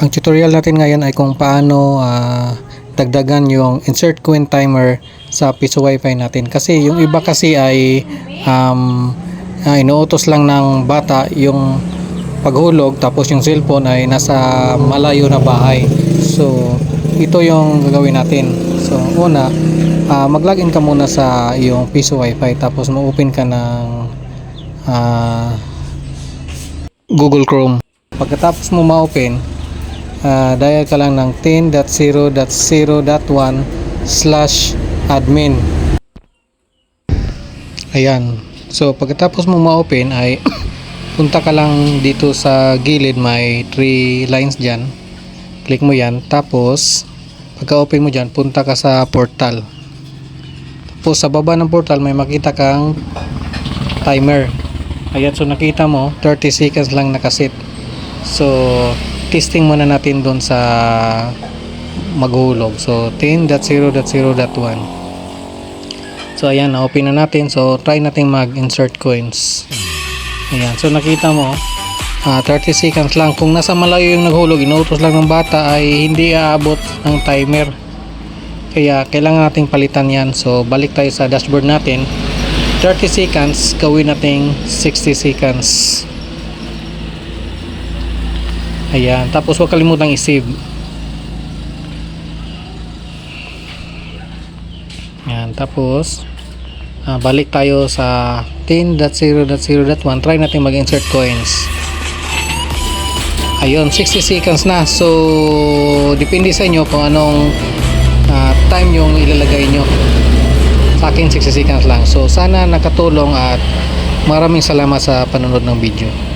Ang tutorial natin ngayon ay kung paano ah, dagdagan yung insert coin timer sa piso wifi natin. Kasi yung iba kasi ay um, ah, inuutos lang ng bata yung paghulog tapos yung cellphone ay nasa malayo na bahay. So ito yung gagawin natin. So una, ah, mag-login ka muna sa yung piso wifi tapos ma-open ka ng ah, Google Chrome. Pagkatapos mo ma-open, ah, dial ka lang ng 10.0.0.1 slash admin. Ayan. So, pagkatapos mo ma-open ay punta ka lang dito sa gilid may 3 lines dyan. Click mo yan. Tapos, pagka-open mo dyan, punta ka sa portal. Tapos, sa baba ng portal may makita kang timer. Ayan, so nakita mo, 30 seconds lang nakasit. So, testing muna natin doon sa maghulog. So, 10.0.0.1. So, ayan, na-open na natin. So, try natin mag-insert coins. Ayan, so nakita mo, ah, 30 seconds lang. Kung nasa malayo yung naghulog, inuutos lang ng bata ay hindi aabot ng timer. Kaya, kailangan nating palitan yan. So, balik tayo sa dashboard natin. 30 seconds, gawin nating 60 seconds. Ayan, tapos huwag kalimutang i-save. Ayan, tapos ah, balik tayo sa 10.0.0.1 try natin mag-insert coins. Ayun 60 seconds na. So depende sa inyo kung anong ah, time yung ilalagay nyo. Sa akin 60 seconds lang. So sana nakatulong at maraming salamat sa panonood ng video